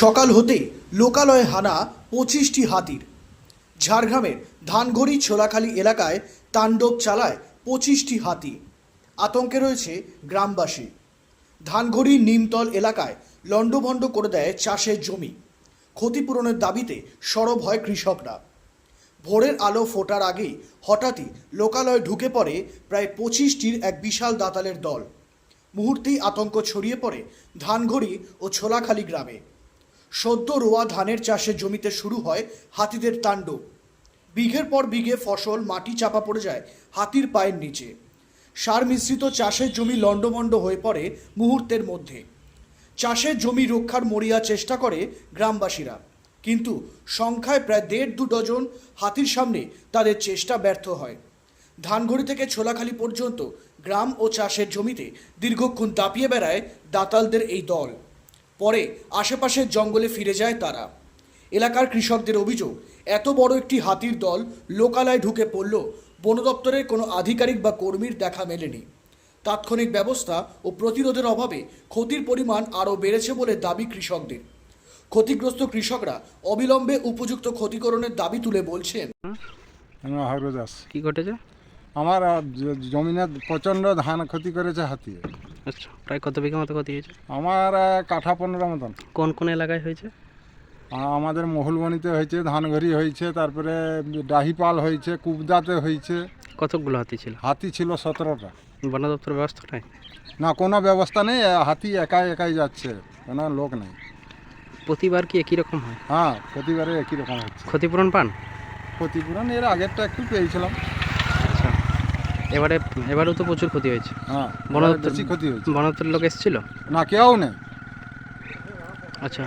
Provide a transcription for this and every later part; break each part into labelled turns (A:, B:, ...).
A: সকাল হতেই লোকালয়ে হানা পঁচিশটি হাতির। ঝাড়গ্রামের ধানঘড়ি ছোলাখালী এলাকায় তাণ্ডব চালায় পঁচিশটি হাতি। আতঙ্কে রয়েছে গ্রামবাসী। ধানঘড়ি নিমতল এলাকায় লণ্ডভণ্ড করে দেয় চাষের জমি। ক্ষতিপূরণের দাবিতে সরব হয় কৃষকরা। ভোরের আলো ফোটার আগেই হঠাৎই লোকালয়ে ঢুকে পড়ে প্রায় পঁচিশটির এক বিশাল দাতালের দল। মুহূর্তেই আতঙ্ক ছড়িয়ে পড়ে ধানঘড়ি ও ছোলাখালী গ্রামে। সদ্য রোয়া ধানের চাষের জমিতে শুরু হয় হাতিদের তাণ্ডব। বিঘের পর বিঘে ফসল মাটি চাপা পড়ে যায় হাতির পায়ের নিচে। সার মিশ্রিত চাষের জমি লণ্ডভণ্ড হয়ে পড়ে মুহূর্তের মধ্যে। চাষের জমি রক্ষার মরিয়া চেষ্টা করে গ্রামবাসীরা। কিন্তু সংখ্যায় প্রায় দেড় দু ডজন হাতির সামনে তাদের চেষ্টা ব্যর্থ হয়। ধানঘড়ি থেকে ছোলাখালি পর্যন্ত গ্রাম ও চাষের জমিতে দীর্ঘক্ষণ দাপিয়ে বেড়ায় দাতালদের এই দল। পরে আশেপাশের জঙ্গলে ফিরে যায় তারা। এলাকার কৃষকদের অভিযোগ এত বড় একটি হাতির দল লোকালয়ে ঢুকে পড়ল বন দপ্তরের কোনো আধিকারিক বা কর্মীর দেখা মেলেনি। তাৎক্ষণিক ব্যবস্থা ও প্রতিরোধের অভাবে ক্ষতির পরিমাণ আরও বেড়েছে বলে দাবি কৃষকদের। ক্ষতিগ্রস্ত কৃষকরা অবিলম্বে উপযুক্ত ক্ষতিকরণের দাবি তুলে বলছেন।
B: কি ঘটেছে?
C: আমার জমিনে প্রচণ্ড ধান ক্ষতি করেছে হাতি।
B: আচ্ছা প্রায় কত বিঘা মতো ক্ষতি হয়েছে?
C: আমার কাঠা পনেরো মতন।
B: কোন কোন এলাকায় হয়েছে?
C: আমাদের মহুলবনিতে হয়েছে ধানঘড়ি হয়েছে তারপরে ডাহিপাল হয়েছে কুবদাতে হয়েছে।
B: কতগুলো হাতি ছিল?
C: হাতি ছিল সতেরোটা।
B: বন দপ্তর ব্যবস্থা নাই?
C: না কোনো ব্যবস্থা নেই হাতি একাই একাই যাচ্ছে কোনো লোক নেই।
B: প্রতিবার কি একই রকম হয়?
C: হ্যাঁ প্রতিবারে একই রকম হচ্ছে।
B: ক্ষতিপূরণ পান?
C: ক্ষতিপূরণ এর আগেরটা একটু পেয়েছিলাম।
B: এবারে এবারেও তো প্রচুর ক্ষতি হয়েছে।
C: হ্যাঁ
B: বন
C: বেশি ক্ষতি হয়েছে।
B: লোক এসেছিল?
C: না কেউ নেই।
B: আচ্ছা।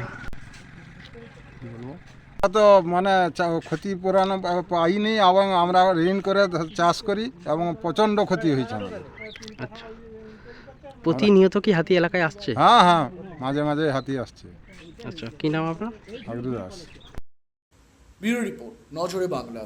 C: তো মানে চা- ক্ষতিপূরণ পাইনি এবং আমরা ঋণ করে চাষ করি এবং প্রচণ্ড ক্ষতি হয়েছে আমাদের।
B: আচ্ছা। প্রতিনিয়ত কি হাতি এলাকায় আসছে?
C: হ্যাঁ হ্যাঁ মাঝে মাঝে হাতি আসছে।
B: আচ্ছা কি নাম আপনার?
C: হাগরু দাস।
A: ব্যুরো রিপোর্ট নজরে বাংলা।